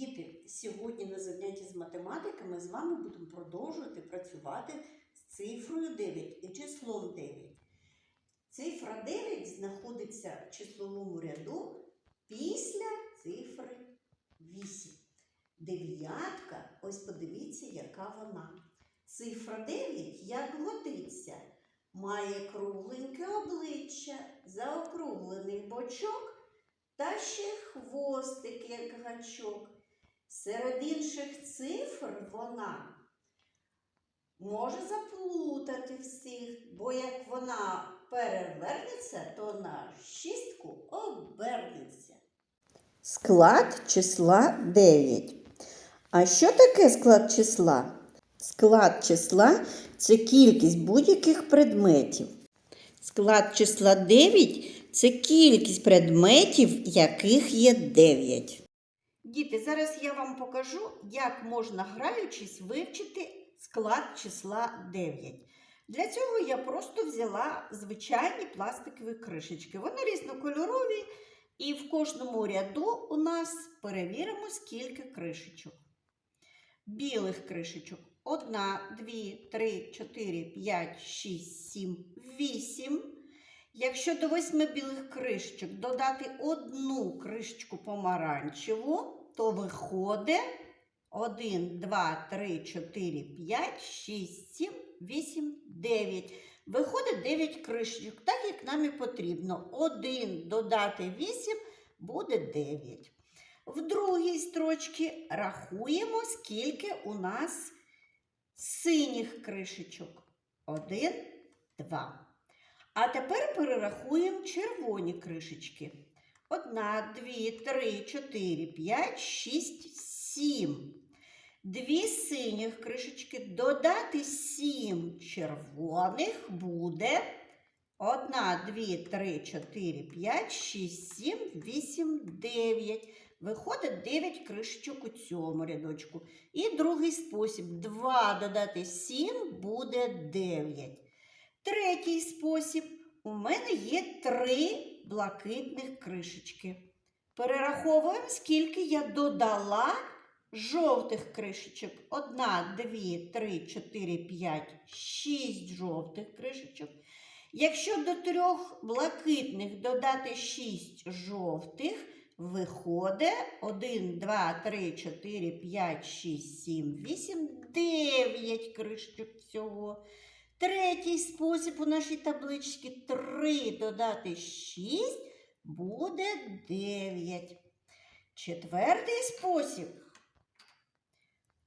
Діти, сьогодні на занятті з математики ми з вами будемо продовжувати працювати з цифрою 9 і числом 9. Цифра 9 знаходиться в числовому ряду після цифри 8. Дев'ятка, ось подивіться, яка вона. Цифра 9, як годиться, має кругленьке обличчя, заокруглений бочок та ще хвостик, як гачок. Серед інших цифр вона може заплутати всіх, бо як вона перевернеться, то на шістку обернеться. Склад числа 9. А що таке склад числа? Склад числа це кількість будь-яких предметів. Склад числа 9 це кількість предметів, яких є 9. Діти, зараз я вам покажу, як можна граючись вивчити склад числа 9. Для цього я просто взяла звичайні пластикові кришечки. Вони різнокольорові, і в кожному ряду у нас перевіримо, скільки кришечок. Білих кришечок. Одна, дві, три, чотири, п'ять, шість, сім, вісім. Якщо до восьми білих кришечок додати одну кришечку помаранчеву, то виходить 1, 2, 3, 4, 5, 6, 7, 8, 9. Виходить 9 кришечок, так як нам і потрібно. 1 додати 8 буде 9. В другій строчці рахуємо, скільки у нас синіх кришечок. 1, 2. А тепер перерахуємо червоні кришечки. Одна, дві, три, чотири, п'ять, шість, сім. Дві синіх кришечки додати сім червоних буде. Одна, дві, три, чотири, п'ять, шість, сім, вісім, дев'ять. Виходить 9 кришечок у цьому рядочку. І другий спосіб. 2 додати 7 буде 9. Третій спосіб. У мене є три блакитних кришечки. Перераховуємо, скільки я додала жовтих кришечок. Одна, дві, три, чотири, п'ять, шість жовтих кришечок. Якщо до трьох блакитних додати шість жовтих, виходить 1, 2, 3, 4, 5, 6, 7, 8, 9 кришечок всього. Третій спосіб у нашій табличці 3 додати 6 буде 9. Четвертий спосіб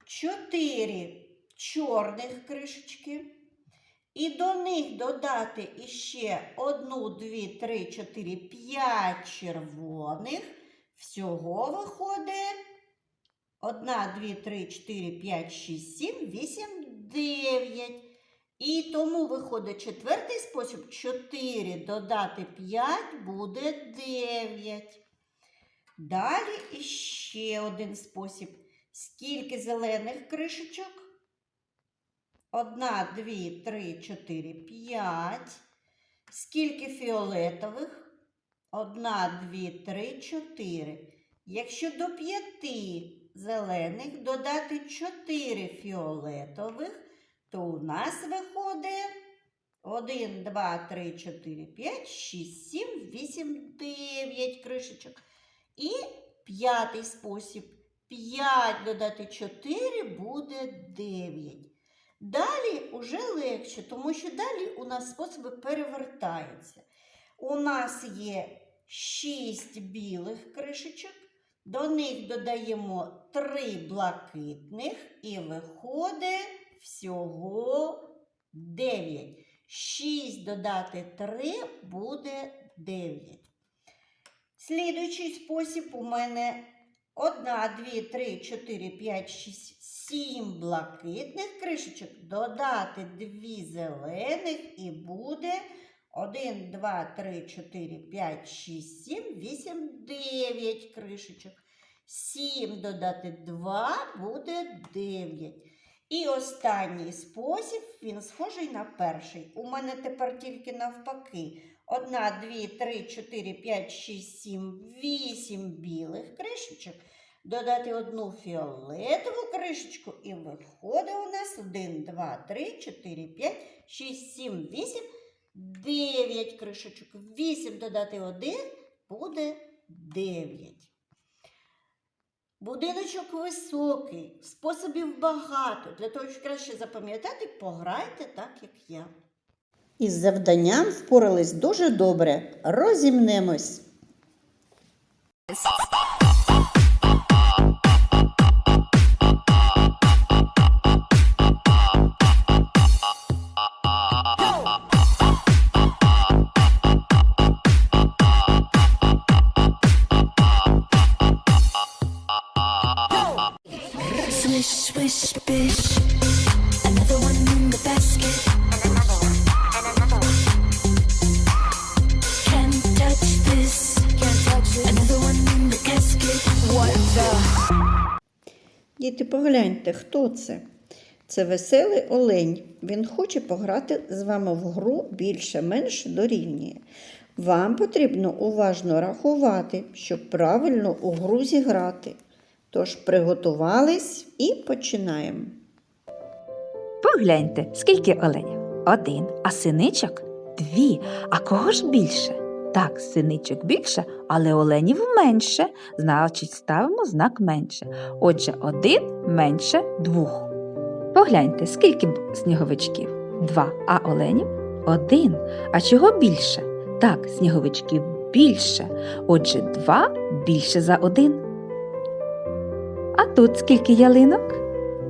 4 чорних кришечки. І до них додати іще 1, 2, 3, 4, 5 червоних. Всього виходить 1, 2, 3, 4, 5, 6, 7, 8, 9. І тому виходить четвертий спосіб 4 додати 5 буде 9. Далі іще один спосіб. Скільки зелених кришечок? Одна, дві, три, чотири, п'ять. Скільки фіолетових? Одна, дві, три, чотири. Якщо до п'яти зелених додати чотири фіолетових, то у нас виходить 1, 2, 3, 4, 5, 6, 7, 8, 9 кришечок. І п'ятий спосіб. 5 додати 4 буде 9. Далі уже легше, тому що далі у нас способи перевертаються. У нас є 6 білих кришечок, до них додаємо 3 блакитних і виходить всього 9. 6 додати 3 буде 9. Слідуючий спосіб у мене 1, 2, 3, 4, 5, 6, 7 блакитних кришечок, додати 2 зелених і буде 1, 2, 3, 4, 5, 6, 7, 8, 9 кришечок. 7 додати 2 буде 9. І останній спосіб, він схожий на перший. У мене тепер тільки навпаки. Одна, дві, три, чотири, п'ять, шість, сім, вісім білих кришечок. додати одну фіолетову кришечку, і виходить у нас 1, 2, 3, 4, 5, 6, 7, 8, 9 кришечок. 8 додати 1 буде 9. Будиночок високий, способів багато. Для того, щоб краще запам'ятати, пограйте так, як я. Із завданням впорались дуже добре. Розімнемось. Bish. Another one in the basket. Діти, погляньте, хто це? Це веселий олень. Він хоче пограти з вами в гру більше-менш дорівнює. Вам потрібно уважно рахувати, щоб правильно у гру зіграти. Тож приготувались і починаємо. Погляньте, скільки оленів? Один, а синичок дві. А кого ж більше? Так, синичок більше, але оленів менше. Значить, ставимо знак менше. Отже, один менше двох. Погляньте, скільки сніговичків? Два, а оленів один. А чого більше? Так, сніговичків більше. Отже, два більше за один. Тут скільки ялинок?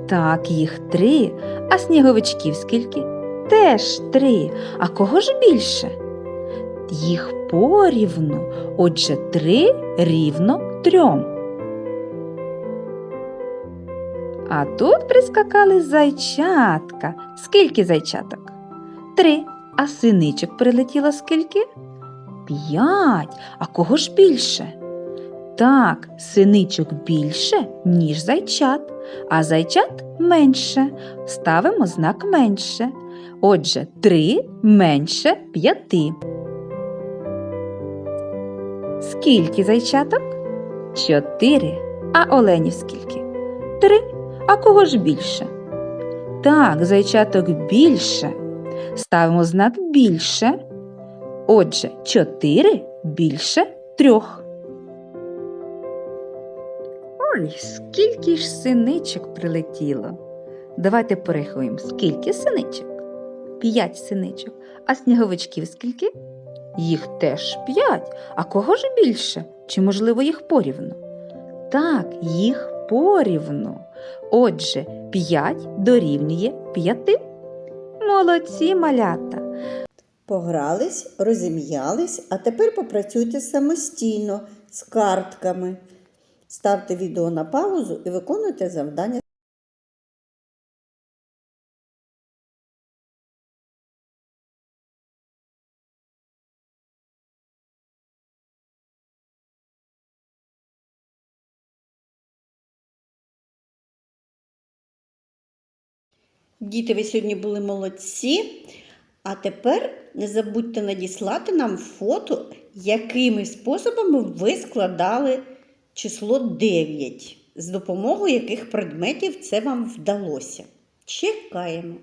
Так, їх три. А сніговичків скільки? Теж три. А кого ж більше? Їх порівну. Отже, три рівно трьом. А тут прискакали зайчатка. Скільки зайчаток? Три. А синичок прилетіло скільки? П'ять. А кого ж більше? Так, синичок більше, ніж зайчат, а зайчат менше. Ставимо знак менше. Отже, три менше п'яти. Скільки зайчаток? Чотири. А оленів скільки? Три. А кого ж більше? Так, зайчаток більше. Ставимо знак більше. Отже, чотири більше трьох. Ой, скільки ж синичок прилетіло. Давайте порахуємо, скільки синичок? П'ять синичок. А сніговичків скільки? Їх теж п'ять. А кого ж більше? Чи, можливо, їх порівну? Так, їх порівну. Отже, п'ять дорівнює п'яти. Молодці малята. Погрались, розім'ялись, а тепер попрацюйте самостійно з картками. Ставте відео на паузу і виконуйте завдання. Діти, ви сьогодні були молодці. А тепер не забудьте надіслати нам фото, якими способами ви складали число 9, з допомогою яких предметів це вам вдалося. Чекаємо.